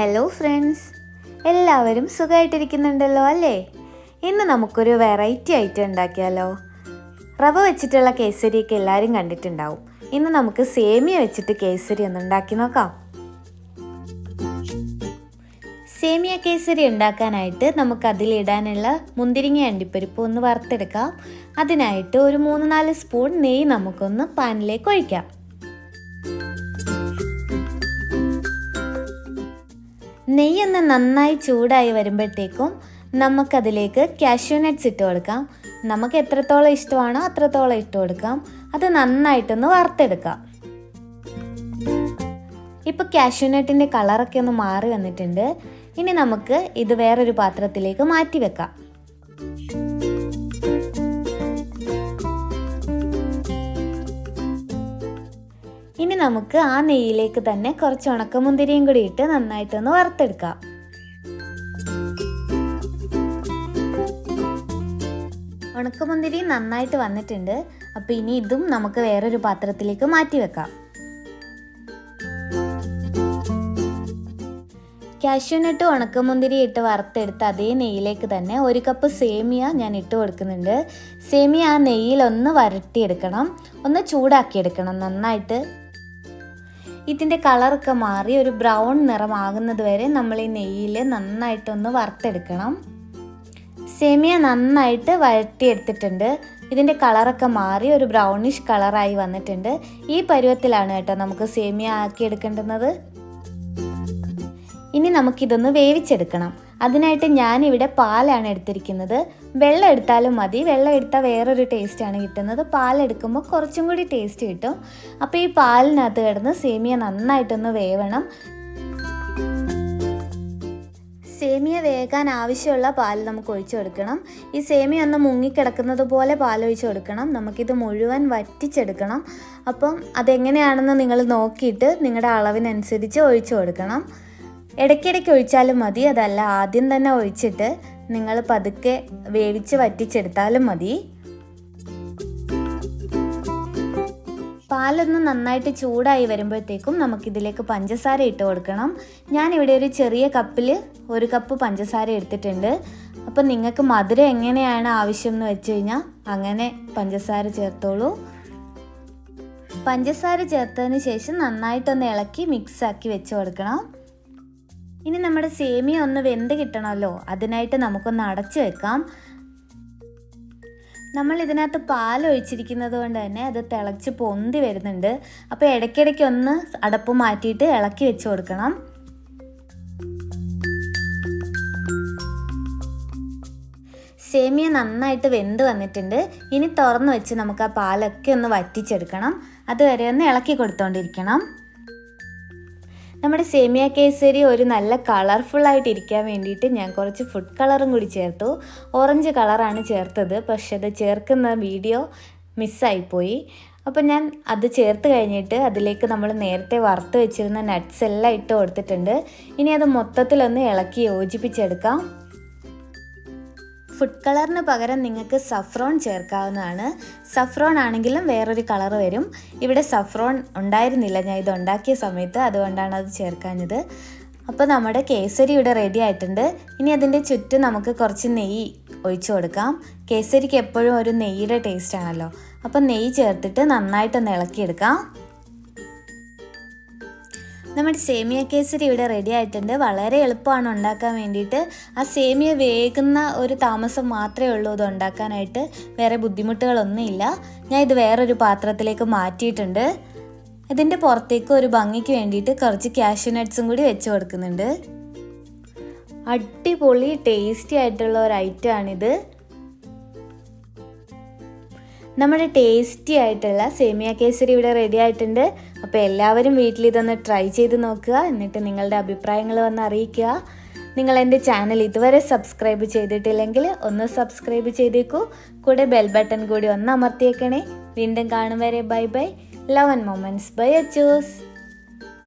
Hello friends എല്ലാവരും സുഖമായിട്ടിരിക്കുന്നുണ്ടല്ലോ അല്ലേ? ഇന്ന് നമുക്കൊരു വെറൈറ്റി ഐറ്റം ഉണ്ടാക്കിയാലോ. റവ വെച്ചിട്ടുള്ള കേസരിയൊക്കെ എല്ലാവരും കണ്ടിട്ടുണ്ടാവും. ഇന്ന് നമുക്ക് സേമിയ വെച്ചിട്ട് കേസരി ഒന്ന് ഉണ്ടാക്കി നോക്കാം. സേമിയ കേസരി ഉണ്ടാക്കാനായിട്ട് നമുക്ക് അതിലിടാനുള്ള മുന്തിരിങ്ങ അണ്ടിപ്പരിപ്പ് ഒന്ന് വറുത്തെടുക്കാം. അതിനായിട്ട് ഒരു മൂന്ന് നാല് സ്പൂൺ നെയ്യ് നമുക്കൊന്ന് പാനിലേക്ക് ഒഴിക്കാം. നെയ്യൊന്ന് നന്നായി ചൂടായി വരുമ്പോഴത്തേക്കും നമുക്കതിലേക്ക് കാഷ്യൂ നട്ട്സ് ഇട്ട് കൊടുക്കാം. നമുക്ക് എത്രത്തോളം ഇഷ്ടമാണോ അത്രത്തോളം ഇട്ട് കൊടുക്കാം. അത് നന്നായിട്ടൊന്ന് വറുത്തെടുക്കാം. ഇപ്പോൾ കാഷ്യൂനട്ടിന്റെ കളറൊക്കെ ഒന്ന് മാറി വന്നിട്ടുണ്ട്. ഇനി നമുക്ക് ഇത് വേറൊരു പാത്രത്തിലേക്ക് മാറ്റി വെക്കാം. നമുക്ക് ആ നെയ്യിലേക്ക് തന്നെ കുറച്ച് ഉണക്കമുന്തിരിയും കൂടി ഇട്ട് നന്നായിട്ടൊന്ന് വറുത്തെടുക്കാം. ഉണക്കമുന്തിരി നന്നായിട്ട് വന്നിട്ടുണ്ട്. അപ്പോൾ ഇനി ഇതും നമുക്ക് വേറൊരു പാത്രത്തിലേക്ക് മാറ്റി വെക്കാം. കാഷ്യൂനട്ട് ഉണക്കമുന്തിരി ഇട്ട് വറുത്തെടുത്ത് അതേ നെയ്യിലേക്ക് തന്നെ ഒരു കപ്പ് സേമിയ ഞാൻ ഇട്ട് കൊടുക്കുന്നുണ്ട്. സേമിയ ആ നെയ്യിൽ ഒന്ന് വരട്ടിയെടുക്കണം. ഒന്ന് ചൂടാക്കിയെടുക്കണം നന്നായിട്ട്. ഇതിന്റെ കളറൊക്കെ മാറി ഒരു ബ്രൗൺ നിറമാകുന്നത് വരെ നമ്മൾ ഈ നെയ്യിൽ നന്നായിട്ടൊന്ന് വറുത്തെടുക്കണം. സേമിയ നന്നായിട്ട് വഴറ്റിയെടുത്തിട്ടുണ്ട്. ഇതിന്റെ കളറൊക്കെ മാറി ഒരു ബ്രൗണിഷ് കളറായി വന്നിട്ടുണ്ട്. ഈ പരുവത്തിലാണ് കേട്ടോ നമുക്ക് സേമിയ ആക്കി എടുക്കേണ്ടുന്നത് ഇനി നമുക്കിതൊന്ന് വേവിച്ചെടുക്കണം. അതിനായിട്ട് ഞാനിവിടെ പാലാണ് എടുത്തിരിക്കുന്നത്. വെള്ളം എടുത്താലും മതി. വെള്ളം എടുത്താൽ വേറൊരു ടേസ്റ്റാണ് കിട്ടുന്നത്. പാലെടുക്കുമ്പോൾ കുറച്ചും കൂടി ടേസ്റ്റ് കിട്ടും. അപ്പോൾ ഈ പാലിനകത്ത് കിടന്ന് സേമിയ നന്നായിട്ടൊന്ന് വേവണം. സേമിയ വേകാൻ ആവശ്യമുള്ള പാൽ നമുക്ക് ഒഴിച്ചു കൊടുക്കണം. ഈ സേമിയ ഒന്ന് മുങ്ങിക്കിടക്കുന്നത് പോലെ പാൽ ഒഴിച്ചു കൊടുക്കണം. നമുക്കിത് മുഴുവൻ വറ്റിച്ചെടുക്കണം. അപ്പം അതെങ്ങനെയാണെന്ന് നിങ്ങൾ നോക്കിയിട്ട് നിങ്ങളുടെ അളവിനനുസരിച്ച് ഒഴിച്ചു കൊടുക്കണം. ഇടയ്ക്കിടയ്ക്ക് ഒഴിച്ചാലും മതി. അതല്ല ആദ്യം തന്നെ ഒഴിച്ചിട്ട് നിങ്ങൾ പതുക്കെ വേവിച്ച് വറ്റിച്ചെടുത്താലും മതി. പാലൊന്ന് നന്നായിട്ട് ചൂടായി വരുമ്പോഴത്തേക്കും നമുക്കിതിലേക്ക് പഞ്ചസാര ഇട്ട് കൊടുക്കണം. ഞാനിവിടെ ഒരു ചെറിയ കപ്പിൽ ഒരു കപ്പ് പഞ്ചസാര എടുത്തിട്ടുണ്ട്. അപ്പം നിങ്ങൾക്ക് മധുരം എങ്ങനെയാണ് ആവശ്യം എന്ന് വെച്ച് കഴിഞ്ഞാൽ അങ്ങനെ പഞ്ചസാര ചേർത്തോളൂ. പഞ്ചസാര ചേർത്തതിന് ശേഷം നന്നായിട്ടൊന്ന് ഇളക്കി മിക്സാക്കി വെച്ച് കൊടുക്കണം. ഇനി നമ്മുടെ സേമിയ ഒന്ന് വെന്ത് കിട്ടണമല്ലോ. അതിനായിട്ട് നമുക്കൊന്ന് അടച്ചു വെക്കാം. നമ്മൾ ഇതിനകത്ത് പാൽ ഒഴിച്ചിരിക്കുന്നത് കൊണ്ട് തന്നെ അത് തിളച്ച് പൊന്തി വരുന്നുണ്ട്. അപ്പോൾ ഇടയ്ക്കിടയ്ക്ക് ഒന്ന് അടപ്പ് മാറ്റിയിട്ട് ഇളക്കി വെച്ച് കൊടുക്കണം. സേമിയ നന്നായിട്ട് വെന്ത് വന്നിട്ടുണ്ട്. ഇനി തുറന്ന് വെച്ച് നമുക്ക് ആ പാലൊക്കെ ഒന്ന് വറ്റിച്ചെടുക്കണം. അതുവരെ ഒന്ന് ഇളക്കി കൊടുത്തോണ്ടിരിക്കണം. നമ്മുടെ സേമിയ കേസരി ഒരു നല്ല കളർഫുൾ ആയിട്ട് ഇരിക്കാൻ വേണ്ടിയിട്ട് ഞാൻ കുറച്ച് ഫുഡ് കളറും കൂടി ചേർത്തു. ഓറഞ്ച് കളറാണ് ചേർത്തത്. പക്ഷെ അത് ചേർക്കുന്ന വീഡിയോ മിസ്സായിപ്പോയി അപ്പോൾ ഞാൻ അത് ചേർത്ത് കഴിഞ്ഞിട്ട് അതിലേക്ക് നമ്മൾ നേരത്തെ വറുത്ത് വെച്ചിരുന്ന നട്ട്സ് എല്ലാം ഇട്ട് കൊടുത്തിട്ടുണ്ട്. ഇനി അത് മൊത്തത്തിലൊന്ന് ഇളക്കി യോജിപ്പിച്ചെടുക്കാം. ഫുഡ് കളറിന് പകരം നിങ്ങൾക്ക് സഫ്രോൺ ചേർക്കാവുന്നതാണ്. സഫ്രോൺ ആണെങ്കിലും വേറൊരു കളർ വരും. ഇവിടെ സഫ്രോൺ ഉണ്ടായിരുന്നില്ല. ഞാൻ ഇത് ഉണ്ടാക്കിയ സമയത്ത് അതുകൊണ്ടാണ് അത് ചേർക്കാഞ്ഞത്. അപ്പോൾ നമ്മുടെ കേസരി ഇവിടെ റെഡി ആയിട്ടുണ്ട്. ഇനി അതിന്റെ ചുറ്റും നമുക്ക് കുറച്ച് നെയ്യ് ഒഴിച്ചു കൊടുക്കാം. കേസരിക്ക് എപ്പോഴും ഒരു നെയ്യുടെ ടേസ്റ്റ് ആണല്ലോ. അപ്പോൾ നെയ്യ് ചേർത്തിട്ട് നന്നായിട്ടൊന്ന് ഇളക്കിയെടുക്കാം. നമ്മുടെ സേമിയ കേസരി ഇവിടെ റെഡി ആയിട്ടുണ്ട്. വളരെ എളുപ്പമാണ് ഉണ്ടാക്കാൻ വേണ്ടിയിട്ട്. ആ സേമിയ വേകുന്ന ഒരു താമസം മാത്രമേ ഉള്ളൂ ഇത് ഉണ്ടാക്കാനായിട്ട്. വേറെ ബുദ്ധിമുട്ടുകളൊന്നുമില്ല. ഞാൻ ഇത് വേറൊരു പാത്രത്തിലേക്ക് മാറ്റിയിട്ടുണ്ട്. ഇതിന്റെ പുറത്തേക്ക് ഒരു ഭംഗിക്ക് വേണ്ടിയിട്ട് കുറച്ച് ക്യാഷ്യൂ നട്ട്സും കൂടി വെച്ച് കൊടുക്കുന്നുണ്ട്. അടിപൊളി ടേസ്റ്റി ആയിട്ടുള്ള ഒരു ഐറ്റം ആണിത്. നമ്മുടെ ടേസ്റ്റി ആയിട്ടുള്ള സേമിയ കേസരി ഇവിടെ റെഡി ആയിട്ടുണ്ട്. അപ്പോൾ എല്ലാവരും വീട്ടിൽ ഇതൊന്ന് ട്രൈ ചെയ്ത് നോക്കുക. എന്നിട്ട് നിങ്ങളുടെ അഭിപ്രായങ്ങൾ വന്ന് അറിയിക്കുക. നിങ്ങൾ എന്റെ ചാനൽ ഇതുവരെ സബ്സ്ക്രൈബ് ചെയ്തിട്ടില്ലെങ്കിൽ ഒന്ന് സബ്സ്ക്രൈബ് ചെയ്തേക്കൂ. കൂടെ ബെൽ ബട്ടൺ കൂടി ഒന്ന് അമർത്തിയേക്കണേ. വീണ്ടും കാണും വരെ. Bye bye loving moments bye Achus.